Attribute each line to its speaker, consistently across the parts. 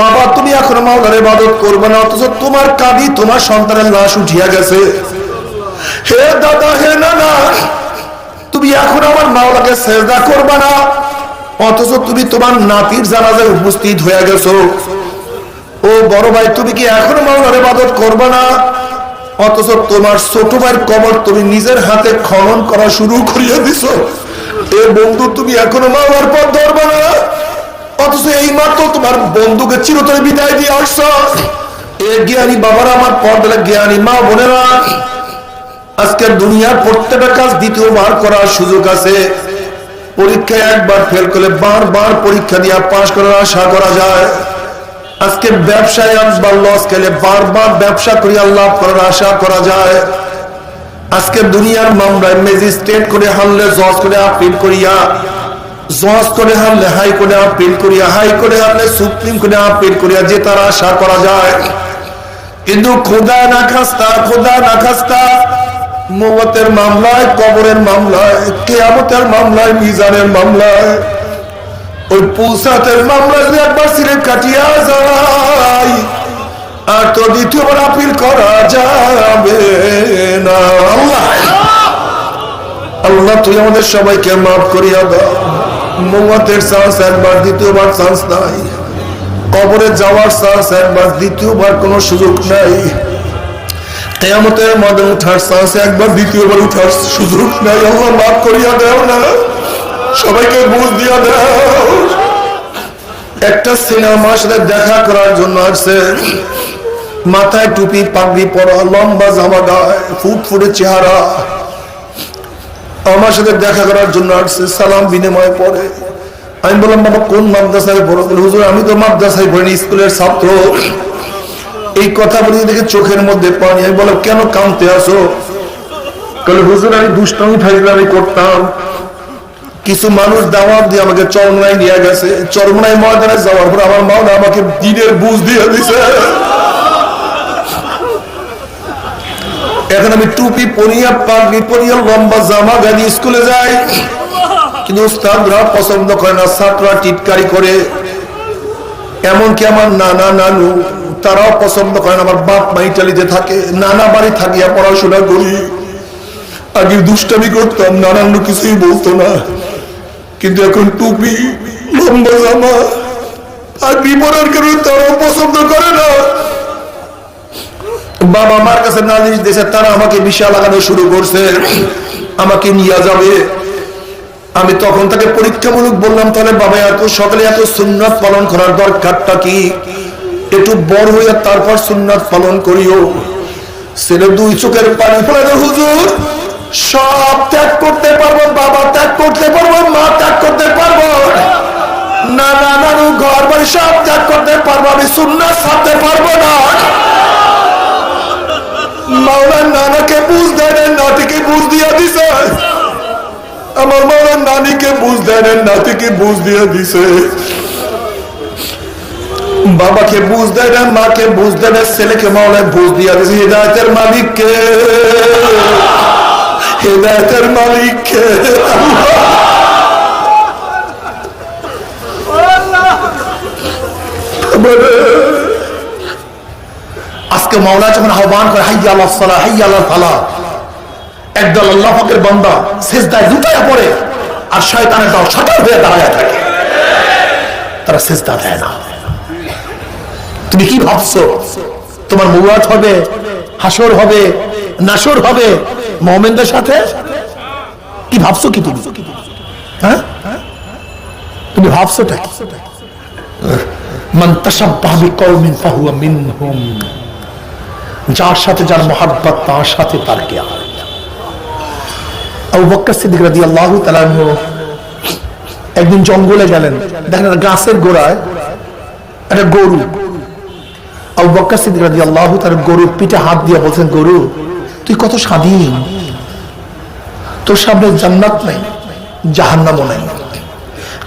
Speaker 1: বাবা, তুমি এখন মাওলার ইবাদত করবে না, অথচ তোমার কাঁদি তোমার সন্তানের লাশ উঠিয়া গেছে। হে দাদা, হে নানা, তুমি এখন আমার মাওলাকে সেজদা করবে না, অথচ তুমি তোমার নাতির জানাজায় উপস্থিত হয়ে গেছো। ও বড় ভাই, তুমি কি এখনও মাওলার ইবাদত করবে না? অথচ তোমার ছোট ভাইয়ের কবর তুমি নিজের হাতে খনন করা শুরু করিয়া দিছো। এ বন্ধু, তুমি এখনও মাওলার পথ ধরবে না। অথচ এই মাত্র তোমার বন্ধুকে চিরতরে বিদায় দিয়ে আসছ। এ জ্ঞানী বাবারা আমার পর দিলে জ্ঞানী মা বোনেরা, আজকের দুনিয়ার প্রত্যেকটা কাজ দ্বিতীয়বার করার সুযোগ আছে। পরীক্ষায় একবার ফেল করলে বারবার পরীক্ষা দিয়ে পাশ করার আশা করা যায়। আজকে ব্যবসায় একবার লস খেলে বারবার ব্যবসা করিয়া লাভ করার আশা করা যায়। আজকে দুনিয়ার মামলায় ম্যাজিস্ট্রেট করে হারলে, জজ করে আপিল করিয়া আপিল করে ওই একবার কাটিয়া যায়, আর তো দ্বিতীয়বার আপিল করা যাবে না। আল্লাহ! আল্লাহ, তুই আমাদের সবাইকে মাফ করিয়া দাও। একবার দ্বিতীয়বার নাই। কবরে যাওয়ার একবার দ্বিতীয়বার কোনো সুযোগ নাই। কেয়ামতের উঠার একবার দ্বিতীয়বার উঠার সুযোগ নাই। মাফ করিয়া দেও না। সবাইকে বুঝ দিয়া দাও। একটা সিনেমার সাথে দেখা করার জন্য আসছে। মাথায় টুপি, পাগড়ি পরা, লম্বা জামা গায়ে ফুট ফুটে চেহারা। আমার সাথে দেখা করার জন্য আসছে, সালাম বিনিময় পরে। আমি বললাম, বাবা, কোন মাদ্রাসায় পড়ো? হুজুর, আমি তো মাদ্রাসায় পড়িনি, স্কুলের ছাত্র। এই কথা বলে, দেখে চোখের মধ্যে পানি। আমি বললাম, কেন কামতে আসো? বলে হুজুর, আমি দুষ্টামি ফাইজলামি করতাম। কিছু মানুষ দাওয়াত দিয়ে আমাকে চরমনায় নিয়ে গেছে। চরমনায় ময়দানে যাওয়ার পর আমার মা আমাকে দিনের বুঝ দিয়ে দিছে। এখন আমি টুপি পরিয়া, পাগড়ি পরিয়া, লম্বা জামা গাড়ি স্কুলে যাই। কিন্তু উস্তাদরা পছন্দ করে না, ছাত্ররা টিটকারি করে। এমনকি আমার নানা নানু, তারাও পছন্দ করে না, আমার বাপ মা ইটালিতে থাকে, নানা বাড়ি থাকিয়া পড়াশোনা করি। আগে দুষ্টামি করতাম নানান্ন কিছুই বলতো না। কিন্তু এখন টুপি, লম্বা জামা আর বিপরের কারণে তারাও পছন্দ করে না। বাবা মার কাছে নালিশ দিয়েছে, তারা আমাকে বিশাল লাগানো শুরু করছে, আমাকে নিয়ে যাবে। আমি তখন তাকে পরীক্ষামূলক বললাম, তাহলে বাবা, এত সকালে এত সুন্নাত পালন করার দরকারটা কি? একটু বড় হইয়া তারপর সুন্নাত পালন করিও। ছেলে দুই চোখের পানি ফেলে হুজুর, সব ত্যাগ করতে পারব, বাবা ত্যাগ করতে পারব, মা ত্যাগ করতে পারব। না না নানু ঘর বাড়ি সব ত্যাগ করতে পারব, আমি সুন্নাত ছাড়তে পারব না। মাওলার নানাকে বুঝ দেয় না নাতিকে বুঝ দিয়া দিছে আমার মাওলার নানিকে বুঝ দেয় না নাতিকে বুঝ দিয়া দিছে বাবাকে বুঝ দেয় না মাকে বুঝ দেয় না ছেলেকে মাওলায় বুঝ দিয়া দিছে হৃদায়তের মালিককে হৃদায়তের মালিককে আজকে মাওলা যখন আহ্বান করে, হাইয়া আল্লাহ সালা, হাইয়া আল্লাহ ফালা। একদল আল্লাহ পাকের বান্দা সেজদায় লুটাইয়া পড়ে আর শয়তানের দল সচল হয়ে দাঁড়ায় থাকে। তারা সেজদা দেয় না। তুমি কি ভাবছ? তোমার মুরাদ হবে, হাসর হবে, নাসর হবে মোহামেনদের সাথে? কি ভাবছ কি তুমি? হ্যাঁ? তুমি ভাবছোটা কি? মান তাসাব্বাহ বিকওমিন ফাহুয়া মিনহুম। যার সাথে যার মহাব্বত, তার সাথে তার তাআলা একদিন জঙ্গলে গেলেন। দেখেন গাছের গোড়ায় একটা গরু। রাদিয়াল্লাহু তাআলা গরুর পিঠে হাত দিয়ে বলছেন, গরু, তুই কত স্বাধীন। তোর সামনে জান্নাত নাই, জাহান্নামও নাই,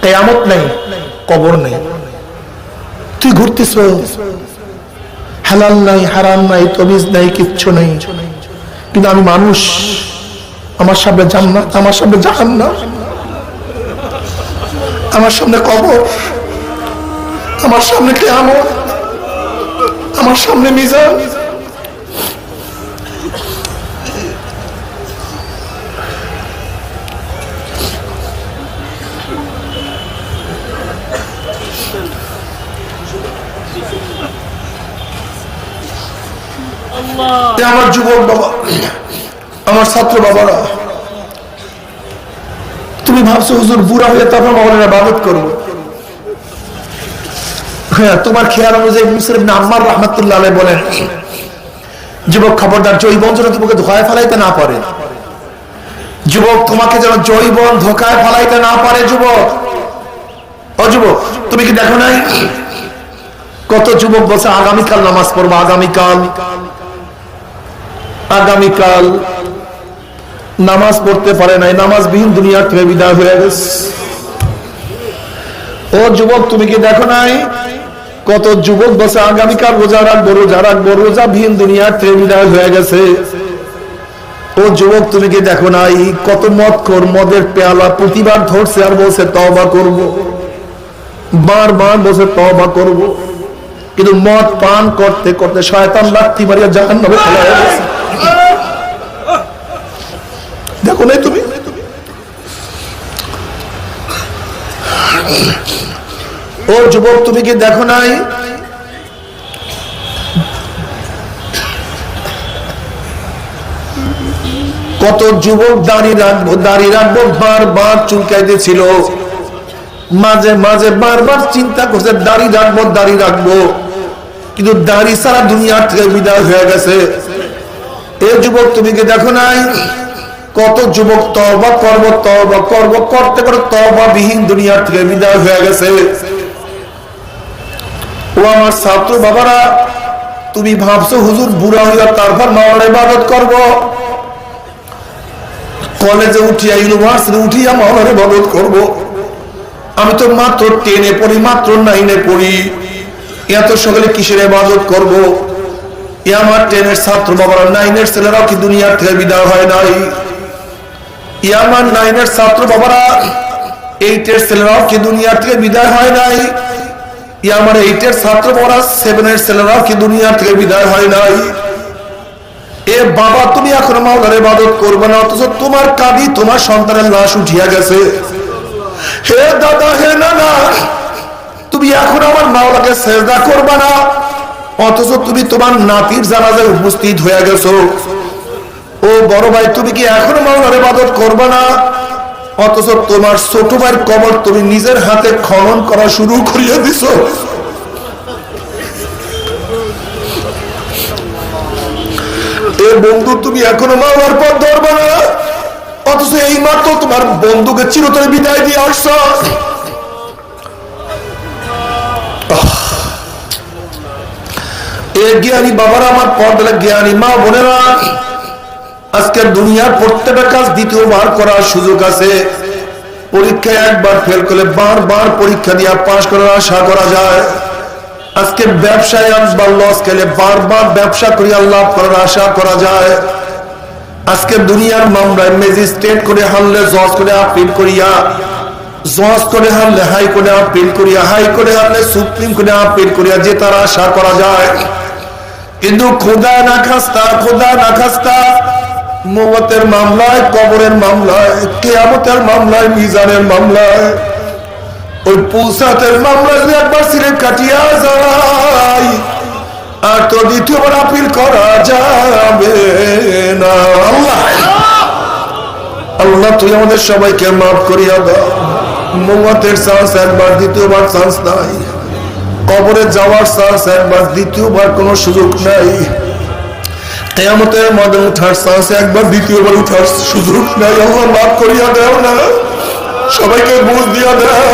Speaker 1: কেয়ামত নাই, কবর নেই। তুই ঘুরতেছ হালাল নাই, হারাম নাই, তবিজ নাই, কিচ্ছু নেই। কিন্তু আমি মানুষ, আমার সামনে জান্নাত, আমার সামনে জাহান্নাম। আমার সামনে কবর, আমার সামনে কেমন আমার সামনে মিজান। আমার যুবক বাবা, আমার ছাত্র বাবারা, তুমি ভাবছ হুজুর বুড়া হয়ে তারপর মাওলানা বাবত করব? হ্যাঁ তোমার খেয়াল অনুযায়ী রহমতুল্লাহ বলেন, যুবক খবরদার জৈবন যেন তোমাকে ফেলাইতে না পারে। যুবক তোমাকে যেন জৈবন ধোকায় ফেলাইতে না পারে, যুবক। যুবক, তুমি কি দেখো নাই? কত যুবক বলছে, আগামীকাল নামাজ পড়ব, আগামীকাল। আগামীকাল নামাজ পড়তে পারে নাই নামাজ বিহীন দুনিয়া থেকে বিদায় হয়ে গেছে। ও যুবক, তুমি কি দেখো নাই? কত যুবক বসে আগামীকাল রোজা রাখব রোজা রাখব রোজা বিহীন দুনিয়ার থেকে বিদায় হয়ে গেছে। ও যুবক, তুমি কি দেখো নাই? কত মদ কর মদের পেয়ালা প্রতিবার ধরছে আর বলছে তবা করব। বারবার বসে তবা করব। কিন্তু মদ পান করতে করতে শয়তান লাঠি মারিয়া জাহান নামে ফেলা গেছে। দেখো নাই তুমি? ও যুবক তুমি কি দেখো নাই? কত যুবক দাঁড়িয়ে রাখব দাঁড়িয়ে রাখব, বারবার চুলকাইতেছিল। মাঝে মাঝে বারবার চিন্তা করছে, দাঁড়িয়ে রাখব দাঁড়িয়ে রাখব। কিন্তু দাড়ি সারা দুনিয়ার থেকে বিদায় হয়ে গেছে। এ যুবক, তুমি কি দেখো নাই? কত যুবক তবা করব তবা করব, করতে করে তবা বিহীন দুনিয়ার থেকে বিদায় হয়ে গেছে। ও আমার ছাত্র বাবারা, তুমি ভাবছ হুজুর বুড়া হইয়া তারপর মাওলার ইবাদত করব? কলেজে উঠিয়া, ইউনিভার্সিটি উঠিয়া মাওলার ইবাদত করব। আমি তো মাত্র টেনে পড়ি, মাত্র নাইনে পড়ি। এত সকালে কিসের ইবাদত করব? এ আমার টেনের ছাত্র বাবারা নাইনের ছেলেরাও কি দুনিয়ার থেকে বিদায় হয় নাই? এ আমার নাইনের ছাত্র বাবারা এইটের ছেলেরাও কি দুনিয়ার থেকে বিদায় হয় নাই? ই আমার এইটের ছাত্র বাবারা সেভেনের ছেলেরাও কি দুনিয়ার থেকে বিদায় হয় নাই? এ বাবা, তুমি এখন মাওলার ইবাদত করবে না, অথচ তোমার কাঁদি তোমার সন্তানের লাশ উঠিয়া গেছে। হে দাদা, হে নানা, তুমি এখন আমার মাওলাকে সেজদা করবে না। অথচ তুমি তোমার নাতির জানাজায় উপস্থিত হয়ে গেছো। ও বড় ভাই, তুমি কি এখনও মাওলার ইবাদত করবে না? অথচ তোমার ছোট ভাইয়ের কবর তুমি নিজের হাতে খনন করা শুরু করিয়ে দিছো। বন্ধু, তুমি এখনও মাওলার পথ ধরবে না? অথচ এই মাত্র তোমার বন্ধুকে চিরতরে বিদায় দিয়ে আসছ। এ জ্ঞানী বাবারা আমার পর্দালে জ্ঞানী, মা বোনেরা আজকে দুনিয়ার প্রত্যেকটা কাজ দ্বিতীয়বার করার সুযোগ আছে। পরীক্ষায় একবার ফেল করলে বারবার পরীক্ষা দিয়ে পাশ করার আশা করা যায়। আজকে ব্যবসায় লস খেলে বারবার ব্যবসা করিয়া লাভ করার আশা করা যায়। আজকে দুনিয়ার মামলায় ম্যাজিস্ট্রেট করে হারলে জজ করে আপিল করিয়া জজ করে হারলে করে আপিল করিয়া হাই করে হারলে সুপ্রিম করে আপিল করিয়া যে তার আশা করা যায়। কিন্তু খোদা না খাস্তা, খোদা না খাস্তা। মমতের মামলায়, কবরের মামলায়, কেয়ামতের মামলায়, মিজানের মামলায়। ওই পুলসাতের মামলায় যদি একবার সিলেট কাটিয়া যায়, আর তো দ্বিতীয়বার আপিল করা যাবে না। আল্লাহ! আল্লাহ, তুই আমাদের সবাইকে মাফ করিয়া দাও। মমতের চান্স একবার, দ্বিতীয়বার চান্স নাই। কবরে যাওয়ার চান্স একবার দ্বিতীয়বার কোনো সুযোগ নাই। কেয়ামতের মধ্যে উঠার একবার দ্বিতীয়বার উঠার সুযোগ নাই। করিয়া দেও না। সবাইকে বুঝ দিয়া দাও।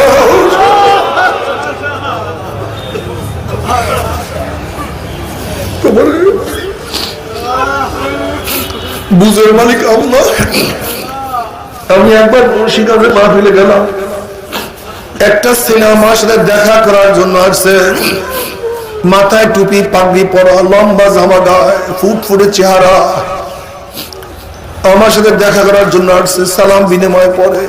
Speaker 1: বুঝের মালিক আমি একবার মুর্শিদাবাদের মাহফিলে গেলাম। একটা সিনেমার সাথে দেখা করার জন্য আসছে। মাথায় টুপি, পাগড়ি পরা, লম্বা জামা গায়ে, ফুট ফুটে চেহারা। আমার সাথে দেখা করার জন্য আসছে, সালাম বিনিময় পরে।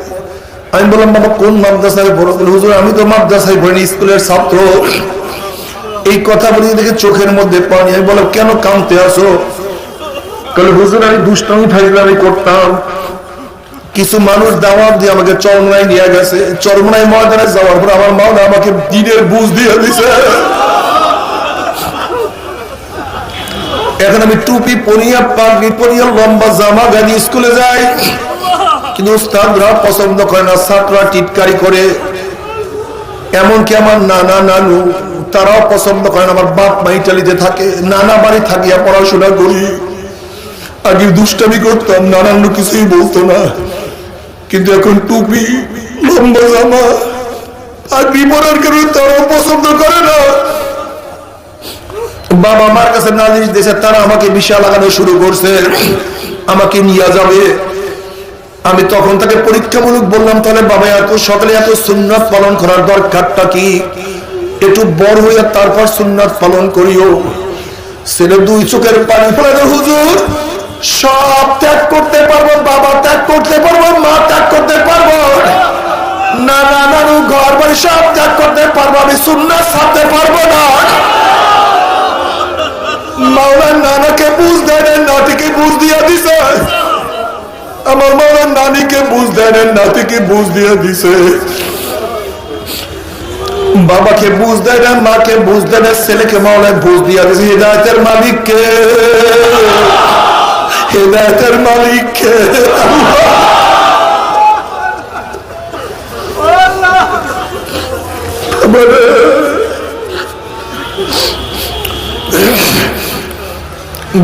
Speaker 1: আমি বললাম, বাবা, কোন মাদ্রাসায় পড়ো? হুজুর, আমি তো মাদ্রাসায় পড়িনি, স্কুলের ছাত্র। এই কথা বলি, দেখে চোখের মধ্যে পানি। আমি বললাম, কেন কামতে আসো? কালে হুজুর, আমি দুষ্টামি ফাইজলামি করতাম। কিছু মানুষ দাওয়াত দিয়ে আমাকে চরমনায় নিয়ে গেছে। চরমনায় ময়দানে যাওয়ার পর আমার মা আমাকে দিনের বুঝ দিয়ে দিছে। এখন আমি টুপি পরিয়া, পাগড়ি পরিয়া, লম্বা জামা গাড়ি স্কুলে যাই। কিন্তু উস্তাদরা পছন্দ করে না, ছাত্ররা টিটকারি করে। এমনকি আমার নানা নানু, তারাও পছন্দ করেন আমার বাপ মা ইটালিতে থাকে, নানা বাড়ি থাকিয়া পড়াশোনা করি। আগে দুষ্টামি করতাম নানান্ন কিছুই বলতো না। কিন্তু এখন টুপি লম্বা জামা আর বিপরের কারণে তারাও পছন্দ করে না। বাবা আমার কাছে নালিশ দিয়েছে তারা আমাকে বিশাল লাগানো শুরু করছে। আমাকে নিয়ে যাবে। আমি তখন তাকে পরীক্ষামূলক বললাম তাহলে বাবা এত সকালে এত সুন্নাত পালন করার দরকারটা কি? একটু বড় হইয়া তারপর সুন্নাত পালন করিও। ছেলে দুই চোখের পানি ফেলে দে, হুজুর। সব ত্যাগ করতে পারব, বাবা ত্যাগ করতে পারব, মা ত্যাগ করতে পারব। না না নানু ঘর বাড়ি সব ত্যাগ করতে পারব, আমি সুন্নাত ছাড়তে পারব না। মাওলার নানাকে বুঝ দেয় না নাতিকে বুঝ দিয়া দিছে। আমার মাওলার নানিকে বুঝ দেয় না নাতিকে বুঝ দিয়া দিছে। বাবাকে বুঝ দেয় না মাকে বুঝ দেয় না ছেলেকে মাওলায় বুঝ দিয়া দিছে, হৃদায়তের মালিককে। হৃদায়তের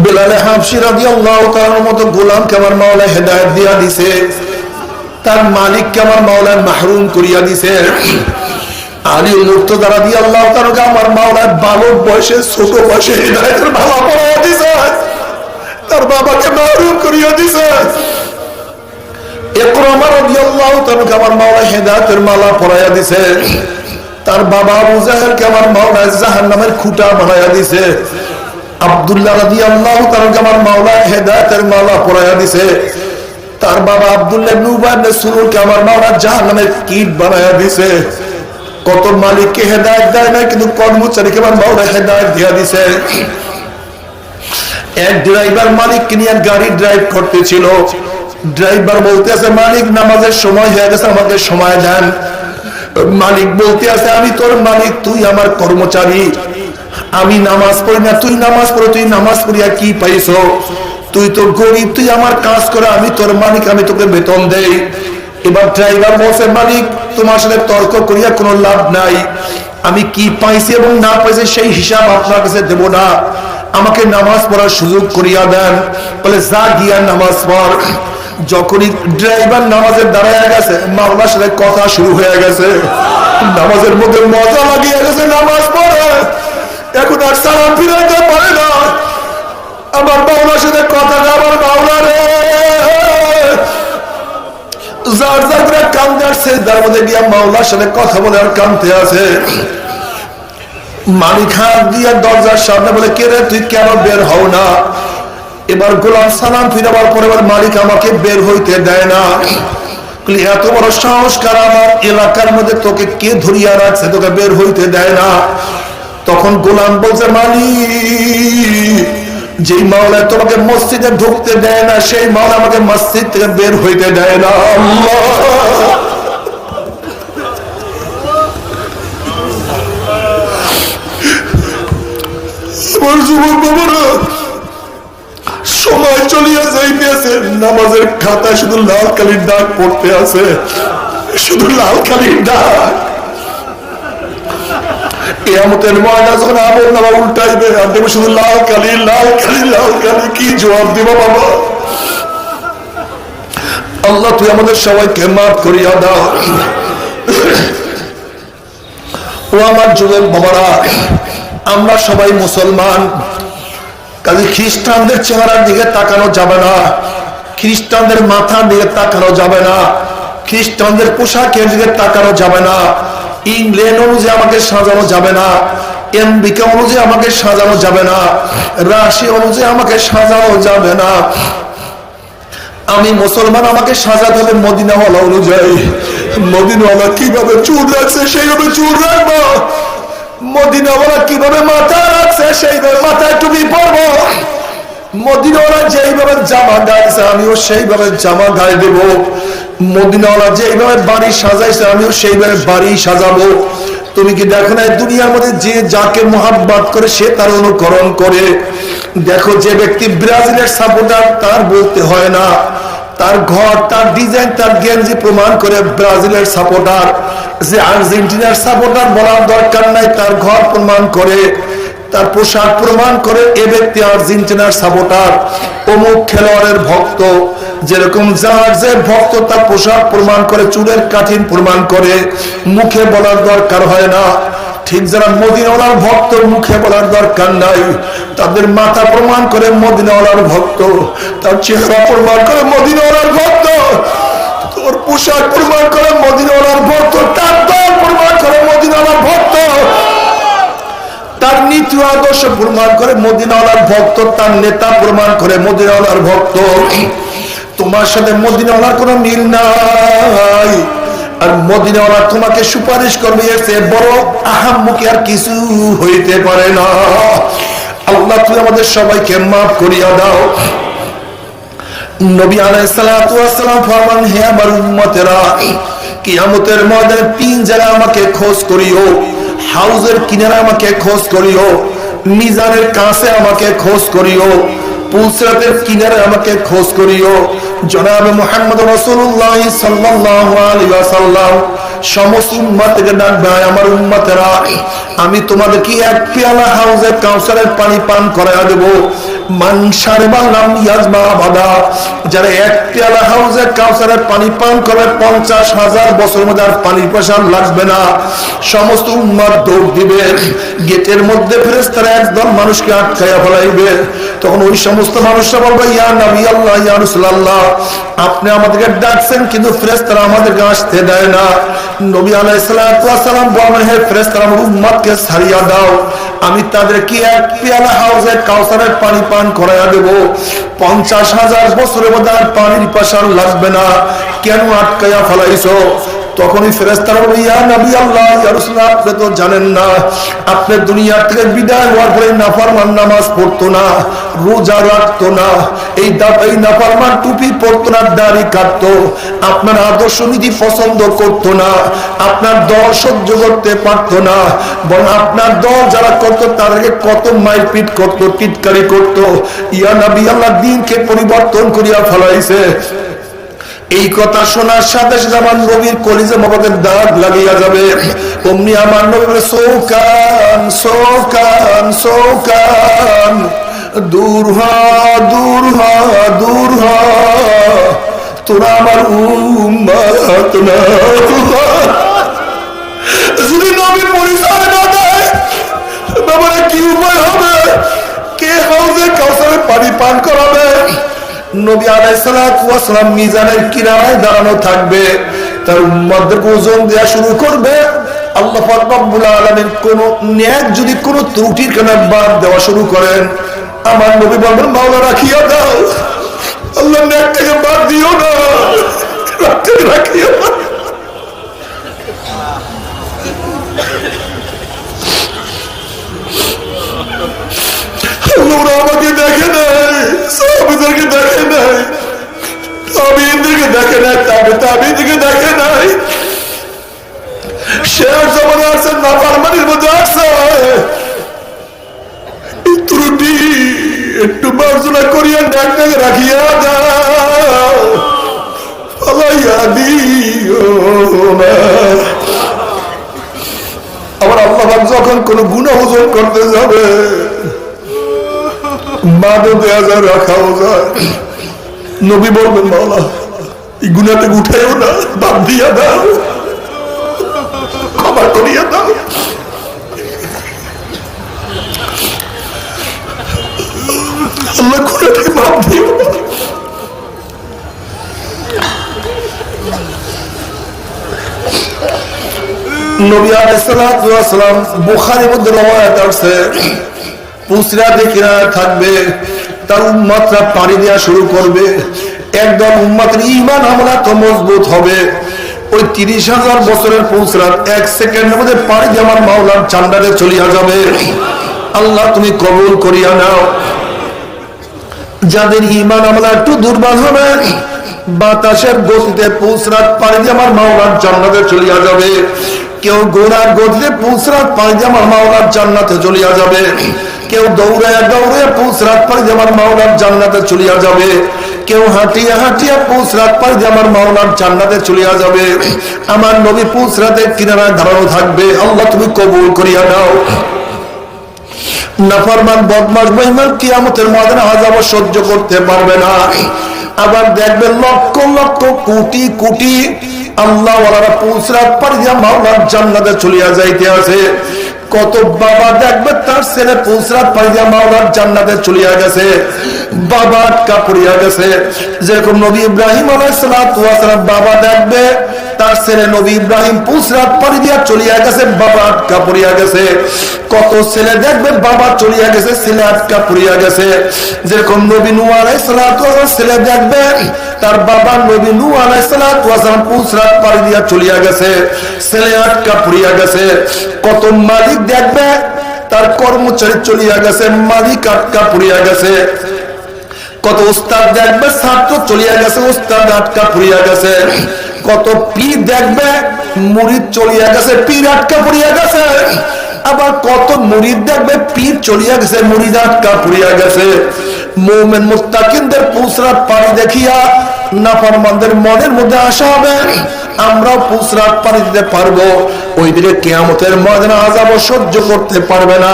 Speaker 1: বেলালে রাজি আল্লাহ তার মতো মাওলা হেদায়ত দিয়া দিছে। তার মালিককে আমার মাওলায় মাহরুম করিয়া দিছে। আলী মুক্তদারা দিয়ে আল্লাহ তারকে আমার মাওলায় বালক বয়সে, ছোট বয়সে হেদায়তের ভালো পড়াইয়া দিছে। তার বাবাকে মাহরুম করিয়া দিছে। আমার তার মাওলা হেদায়তের মালা দিছে। তার বাবা দিছে। কত মালিককে হেদায়ত দেয় না কিন্তু কর্মচারীকে আমার মাওলা হেদায়ত দিয়া দিছে। এক ড্রাইভার মালিককে নিয়ে গাড়ি ড্রাইভ করতেছিল। ড্রাইভার বলতে আছে মালিক, নামাজের সময় হয়ে গেছে, আমাকে সময় দেন। মালিক বলতে আছে আমি তোর মালিক, তুই আমার কর্মচারী। আমি নামাজ পড়ি না, তুই নামাজ পড়ো, তুই নামাজ পড়িয়া কি পাইছ? তুই তো গরিব, তুই আমার কাজ করে, আমি তোর মালিক, আমি তোকে বেতন দেই। এবার ড্রাইভার বলছে, মালিক, তোমার সাথে তর্ক করিয়া কোনো লাভ নাই। আমি কি পাইছি এবং না পাইছি সেই হিসাব আপনার কাছে দেব না। আমাকে নামাজ পড়ার সুযোগ করিয়া দেন। বলে, যা গিয়া নামাজ পড়। যখনই ড্রাইভার নামাজের দাঁড়ায় গেছে মামলার সাথে কথা শুরু হয়ে গেছে। নামাজের মধ্যে মজা লাগিয়ে গেছে, নামাজ পড়ে। এখন আর সালাম ফিরাইতে পারে না। আমার বাউলার সাথে কথা আমার বাউলা রে। যার যার কান্দে আসছে, তার মধ্যে গিয়া মাওলার সাথে কথা বলে আর কান্দতে আছে হাত দরজার সামনে বলে তুই? কেন বের হও না? এবার গোলাম পরে এবার মালিক আমাকে বের হইতে দেয় না। এত বড় সংস্কার আমার? এলাকার মধ্যে তোকে কে ধরিয়া রাখছে? তোকে বের হইতে দেয় না। তখন গোলাম বলছে মালিক যেই মাওলা তোমাকে মসজিদে ঢুকতে দেয় না, সেই মাওলা আমাকে মসজিদ থেকে বের হইতে দেয় না। আমার যুবক বাবারা সময় চলিয়া নামাজের খাতায় শুধু লাল কালির পড়তে আছে। শুধু লাল কালির জবাব আল্লাহ, তুই আমাদের সবাইকে মাফ করিয়া দাও। ও আমার যুবক বাবারা আমরা সবাই মুসলমান। কাজে খ্রিস্টানদের চেহারার দিকে তাকানো যাবে না। খ্রিস্টানদের মাথার দিকে তাকানো যাবে না। খ্রিস্টানদের পোশাকের দিকে তাকানো যাবে না। ইংল্যান্ড অনুযায়ী আমাকে সাজানো যাবে না। আমেরিকা অনুযায়ী আমাকে সাজানো যাবে না। রাশি অনুযায়ী আমাকে সাজানো যাবে না। আমি মুসলমান, আমাকে সাজাতে হবে মদিনাওয়ালা অনুযায়ী। মদিনওয়ালা কীভাবে চুর রাখছে, সেইভাবে চুর রাখব। মদিনাওয়ালা কীভাবে মাথা রাখছে, সেইভাবে মাথায় টুপি পরবো মদিনাওয়ালা যেইভাবে জামা গাইছে আমিও সেইভাবে জামা গায়ে দেব। মদিনাওয়ালা যেইভাবে বাড়ি সাজাইছে, আমিও সেইভাবে বাড়ি সাজাবো। তুমি কি দেখো না দুনিয়ার মধ্যে যে যাকে মোহাব্বত করে, সে তার অনুকরণ করে। দেখো, যে ব্যক্তি ব্রাজিলের সাপোর্টার, তার বলতে হয় না তার ঘর, তার ডিজাইন তার গেঞ্জি প্রমাণ করে ব্রাজিলের সাপোর্টার যে আর্জেন্টিনার সাপোর্টার বলার দরকার নাই, তার ঘর প্রমাণ করে, তার পোশাক প্রমাণ করে এ ব্যক্তি আর্জেন্টিনার সাপোর্টার অমুক খেলোয়াড়ের ভক্ত, যেরকম যার যে ভক্ত তার পোশাক প্রমাণ করে, চুলের কাঠিন প্রমাণ করে, মুখে বলার দরকার হয় না। ঠিক যারা মদিনাওয়ালার ভক্ত, মুখে বলার দরকার নাই। তাদের মাথা প্রমাণ করে মদিনাওয়ালার ভক্ত, তার চেহারা প্রমাণ করে মদিনাওয়ালার ভক্ত, তোর পোশাক প্রমাণ করে মদিনাওয়ালার ভক্ত, তার দল প্রমাণ করে মদিনাওয়ালার ভক্ত, তার নীতি আদর্শ প্রমাণ করে মদিনাওয়ালার ভক্ত, তার নেতা প্রমাণ করে মদিনাওয়ালার ভক্ত। তোমার সাথে মদিনাওয়ালার কোনো মিল নাই। আর মদিনাওয়ালা তোমাকে সুপারিশ করবে চেয়ে বড় আহাম্মুখী আর কিছু হইতে পারে না। আল্লাহ, তুমি আমাদের সবাইকে মাফ করিয়া দাও। নবী আলাইসালাম ফরমান, হে আমার উম্মতেরা, কিয়ামতের ময়দানে তিন আমাকে খোঁজ করিও, হাউজের কিনারে আমাকে খোঁজ করিও, মিজানের কাছে আমাকে খোঁজ করিও কিনারে আমাকে খোঁজ করিও। জনাব মোহাম্মদ রসুল্লাহ সমস্ত ডাকবে আমার উম্মতেরা, আমি তোমাদেরকে এক পেয়ালা হাউজে কাউসারের পানি পান করাইয়া দেব। মানসারে বাংলাম ইয়াজমা বাদা যারা এক পেয়ালা হাউজে কাউসারের পানি পান করে, পঞ্চাশ হাজার বছর মধ্যে আর পানির পয়সা লাগবে না। সমস্ত উম্মার দৌড় দিবে। গেটের মধ্যে ফেরেস্তারা একদম মানুষকে আটকাইয়া ফেলাইবে। তখন ওই সমস্ত মানুষরা বলবে, ইয়া নবী আল্লাহ, ইয়া রাসূলুল্লাহ। আপনি আমাদেরকে ডাকছেন, কিন্তু ফেরেস্তারা আমাদেরকে আসতে দেয় না। নবী আলাইহিস সালাম বলেন, হে ফেরেস্তারা আমার উম্মতকে ছাড়িয়া দাও। আমি তাদেরকে এক পেয়ালা হাউজে কাউসারের পানি পান করাইয়া দেব। পঞ্চাশ হাজার বছরের মধ্যে আর পানির পাশার লাগবে না। কেন আটকাইয়া ফেলাইছো? তখনই ফেরেস্তারা তো জানেন না আপনি থেকে বিদায় হওয়ার পরে নামাজ পড়তো না, রোজা রাখতো না, এই এই টুপি না, দাড়ি কাটতো, আপনার আদর্শ নীতি পছন্দ করতো না, আপনার দল সহ্য করতে পারতো না, বরং আপনার দল যারা করতো, তাদেরকে কত মারপিট করতো, টিটকারি করতো, ইয়া নবী আল্লাহ দিনকে পরিবর্তন করিয়া ফেলাইছে এই কথা শোনার সাথে সাথে আমার নবীর কলিজে মবাদের দাগ লাগিয়া যাবে। অমনি আমার নবী বলে, সৌকান সৌকান সৌকান দূর হ দূর হ দূর হ তোরা আমার উম্মত না। যদি নবী পরিচয় না দেয় ব্যাপারে কি উপায় হবে? কে হাউজে কাউসারে পানি পান করাবে? নবী আলাইসালাম মিজানের কিনারায় দাঁড়ানো থাকবে। তার উম্মাদেরকে ওজন দেওয়া শুরু করবে। আল্লাহ রব্বুল আলমের কোন ন্যাক যদি কোন ত্রুটির কেন বাদ দেওয়া শুরু করেন, আমার নবী বলবেন মাওলা রাখিয়া দাও। আল্লাহ ন্যাক থেকে বাদ দিও না। রাখিয়া দাও ওরা আমাকে দেখে নাই, সাহাবিদেরকে দেখে নাই, তাবিনদেরকে দেখে নাই, তাবে তাবিনদেরকে দেখে নাই। শেয়ার জমানে আছে নাফারমানির মধ্যে আছে ত্রুটি একটু মার্জনা করিয়া ডাক্তারকে রাখিয়া দাও। ফালাইয়া দিও না। আবার আল্লাহ যখন কোন গুণা ওজন করতে যাবে যায় নবী বলবেন, মাওলা, এই না, বাদ দিয়া দাও। ক্ষমা করিয়া দাও। নবী আলাইহিস সালাম বুখারীর মধ্যে রওয়ায়াত আছে পুসরাতে কিনারে থাকবে, তার উম্মতরা পানি দেওয়া শুরু করবে। একদম উম্মতের ইমান আমলা তো মজবুত হবে। ওই তিরিশ হাজার বছরের পৌঁছরাত এক সেকেন্ডের মধ্যে দিয়ে আমার মাওলার চান্ডারে চলিয়া যাবে। আল্লাহ, তুমি কবুল করিয়া নাও। যাদের ইমান আমলা একটু দুর্বল হবে, বাতাসের গতিতে পুষরাত পাড়ি দিয়ে আমার মাওলার জান্নাতে চলিয়া যাবে। কেউ গোড়ার গতিতে পুষরাত পাড়ি দিয়ে আমার মাওলার জান্নাতে চলিয়া যাবে। কেউ দৌড়ায় দৌড়ে পুষরাত পাড়ি দিয়ে আমার মাওলার জান্নাতে চলিয়া যাবে। কেউ হাঁটিয়া হাঁটিয়া পুষরাত পাড়ি দিয়ে আমার মাওলার জান্নাতে চলিয়া যাবে। আমার নবী পুষরাতের কিনারায় দাঁড়ানো থাকবে। আল্লাহ তুমি কবুল করিয়া নাও। নাফরমান বদমাস কিয়ামতের সহ্য করতে পারবে না। আবার লক্ষ লক্ষ কোটি কোটি আল্লাহ পারি জান্নাতে চলিয়া যাইতে আছে। কত বাবা দেখবে তার ছেলে পুসরাত পাইয়া মাওলার জান্নাতে চলিয়া গেছে বাবা আটকা পড়িয়া গেছে। যেরকম নবী ইব্রাহিম আলাইহিস সালাম বাবা দেখবে তার ছেলে নবী ইব্রাহিম পুসরাত পারি দিয়া চলিয়া গেছে, বাবা আটকা পড়িয়া গেছে। কত ছেলে দেখবে বাবা চলিয়া গেছে, ছেলে আটকা পড়িয়া গেছে। যেরকম নবী নু আলাইসালাম ছেলে দেখবে, তার বাবা নবী নু আলাইসালাম পুসরাত পারি দিয়া চলিয়া গেছে, ছেলে আটকা পড়িয়া গেছে। কত মালিক দেখবে, তার কর্মচারী চলিয়া গেছে, মালিক আটকা পড়িয়া গেছে। কত উস্তাদ দেখবে, ছাত্র চলিয়া গেছে, উস্তাদ আটকা পড়িয়া গেছে। কত পীর দেখবে? মুড়িদ চলিয়া গেছে, পীর আটকা পড়িয়া গেছে। আবার কত মুড়িদ দেখবে, পীর চলিয়া গেছে, মুড়িদ আটকা পড়িয়া গেছে। মোমেন মুস্তাকিনদের পানি দেখিয়া নাফরমানদের মনের মধ্যে আসা হবে, আমরাও পানি দিতে পারব। ওই কেয়ামতের ময়দান আজাব সহ্য করতে পারবে না।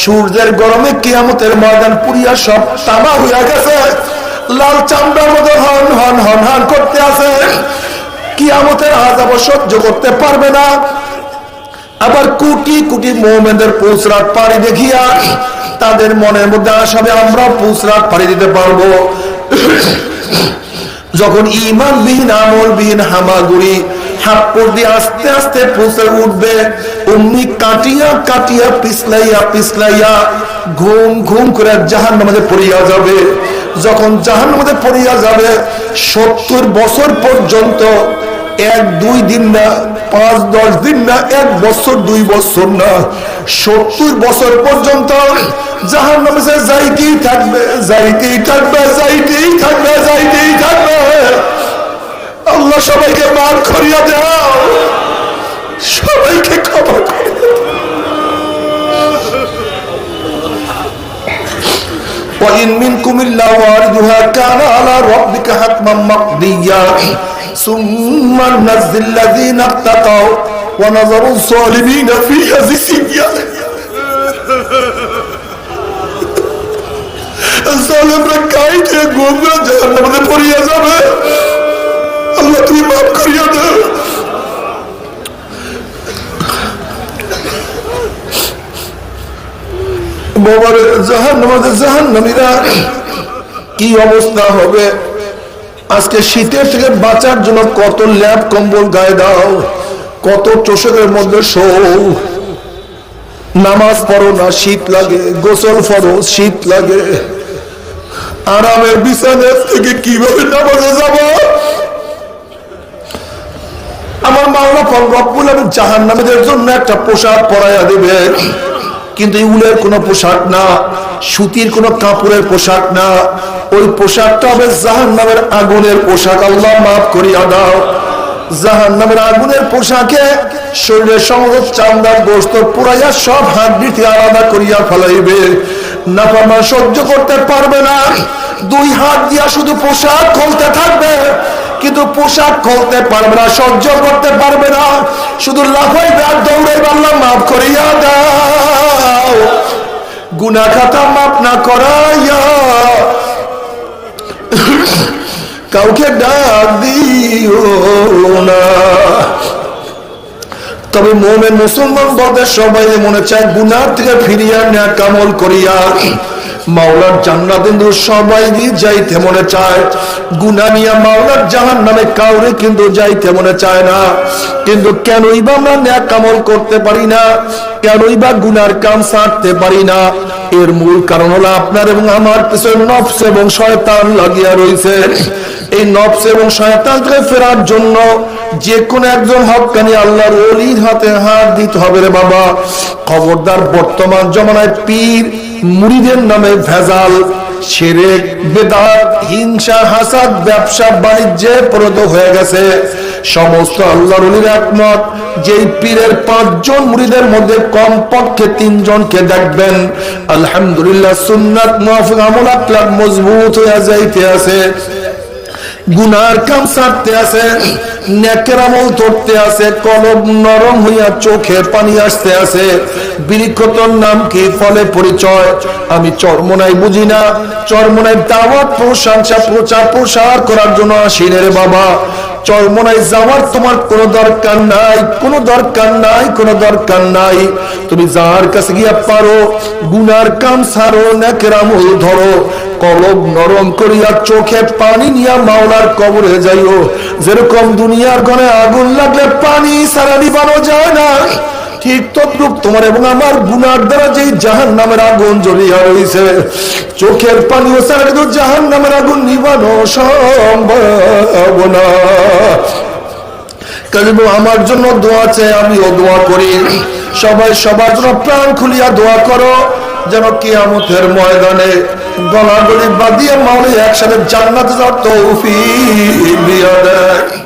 Speaker 1: সূর্যের গরমে কেয়ামতের ময়দান পুরিয়া সব তামা হইয়া গেছে। লাল চামড়ার মধ্যে হন হন হন হন করতে আছে। কিয়ামতের আজাব সহ্য করতে পারবে না। আবার কোটি কোটি মোহামেদের পুসরাত পাড়ি দেখিয়া তাদের মনের মধ্যে আসাবে আমরা পুসরাত পাড়ি দিতে পারব। যখন ইমান বিহীন আমল বিহীন হামাগুড়ি হাপ্পর দিয়ে আস্তে আস্তে উঠবে, অমনি কাটিয়া কাটিয়া পিছলাইয়া পিছলাইয়া ঘুম ঘুম করে জাহান নামাজে পড়িয়া যাবে। যখন জাহান মধ্যে পড়িয়া যাবে, সত্তর বছর পর্যন্ত, এক, দুই দিন না, পাঁচ, দশ দিন না, এক বছর, দুই বছর না, সত্তর বছর পর্যন্ত জাহান নামে সে যাইতেই থাকবে যাইতেই থাকবে যাইতেই থাকবে যাইতেই থাকবে। আল্লাহ সবাইকে মাফ করিয়া দাও সবাইকে ক্ষমা وإن منكم إلا واردها كان على ربك حتما مقضيا ثم ننزل الذين اتقوا ونظر الظالمين فيها جثيا জালেমরা কাইটে গোমরা জাহান্নামে পড়িয়া যাবে আল্লাহ তুমি মাফ করিয়া দাও কি অবস্থা হবে? আজকে শীতের থেকে বাঁচার জন্য কত ল্যাব কম্বল গায়ে দাও, কত চোষকের মধ্যে শো নামাজ পড়ো না, শীত লাগে, গোসল ফরো শীত লাগে। আরামের বিছানার থেকে কীভাবে নামাজে যাব? আমার মাওলা ফল রব্বুল আমি জাহান নামীদের জন্য একটা পোশাক পরাইয়া দেবে কিন্তু উলের কোনো পোশাক না, সুতির কোনো কাপড়ের পোশাক না। ওই পোশাকটা হবে জাহান নামের আগুনের পোশাক, আল্লাহ মাফ করিয়া দাও। জাহান নামের আগুনের পোশাকে শরীরের সমস্ত চামড়ার গোস্ত পুরাইয়া সব হাড্ডিতে আলাদা করিয়া ফেলাইবে। নাফামা সহ্য করতে পারবে না। দুই হাত দিয়া শুধু পোশাক খুলতে থাকবে। কিন্তু পোশাক খুলতে পারবে না, সহ্য করতে পারবে না। শুধু লাফাই দৌড়ে পারলাম মাফ করিয়া দাও। গুনা খাতা মাফ না করাইয়া কাউকে ডাক দিও না। তবে মোমেন মুসলমান বলতে সবাই মনে চায়, গুনার থেকে ফিরিয়া নেয়া কামল করিয়া। মাওলার কিন্তু সবাই যাইতে মনে চায়। গুনা নিয়া মাওলার জাহান নামে কাউরে কিন্তু যাইতে মনে চায় না। কিন্তু কেনই বা আমরা ন্যাক কামল করতে পারি না? কেনই বা গুনার কাম ছাড়তে পারি না? এর মূল কারণ হলো আপনার এবং আমার পিছনে নফস এবং শয়তান লাগিয়া রয়েছে এই নফস এবং শয়তান থেকে ফেরার জন্য যে কোন একজন হকানি আল্লাহর ওলির হাতে হাত দিতে হবে রে বাবা। খবরদার বর্তমান জমানায় পীর মুড়িদের নামে ভেজাল বেদাত, হিংসা, হাসাদ, ব্যবসা, বাণিজ্যে হয়ে গেছে। সমস্ত আল্লাহর অলির একমত, যেই পীরের পাঁচজন মুড়িদের মধ্যে কমপক্ষে তিনজনকে দেখবেন। আলহামদুলিল্লাহ সুন্নাত মুআফিক আমল মজবুত হয়ে যাইতে আছে। গুনার কাম সারতে আছে, নেকের আমল ধরতে আছে কলব নরম হইয়া চোখে পানি আসতে আছে। বিরিক্ষতর নাম কি? ফলে পরিচয়। আমি চরমনাই বুঝি না। চরমনাই দাওয়াত, প্রশংসা প্রচার প্রসার করার জন্য আসিনে রে বাবা। চরমনায় যাওয়ার তোমার কোনো দরকার নাই, কোনো দরকার নাই, কোনো দরকার নাই। তুমি যার কাছে গিয়া পারো, গুনার কাম সারো, নেকের হয়ে ধরো, কলব নরম করিয়া চোখে পানি নিয়া মাওলার কবরে যাইও। যেরকম দুনিয়ার ঘরে আগুন লাগলে পানি সারা নিবানো যায় না। ঠিক তদ্রুপ তোমার এবং আমার গুনার দ্বারা যেই জাহান নামের আগুন জ্বলিয়া রয়েছে চোখের পানি ও সারা কিন্তু জাহান নামের আগুন নিবানো সম্ভব না। আমার জন্য দোয়া চাই, আমিও দোয়া করি। সবাই সবার জন্য প্রাণ খুলিয়া দোয়া করো, যেন কিয়ামতের ময়দানে গলাগলি বাদিয়ে মাওলি একসাথে জান্নাতে যাওয়ার তৌফিক দেয়।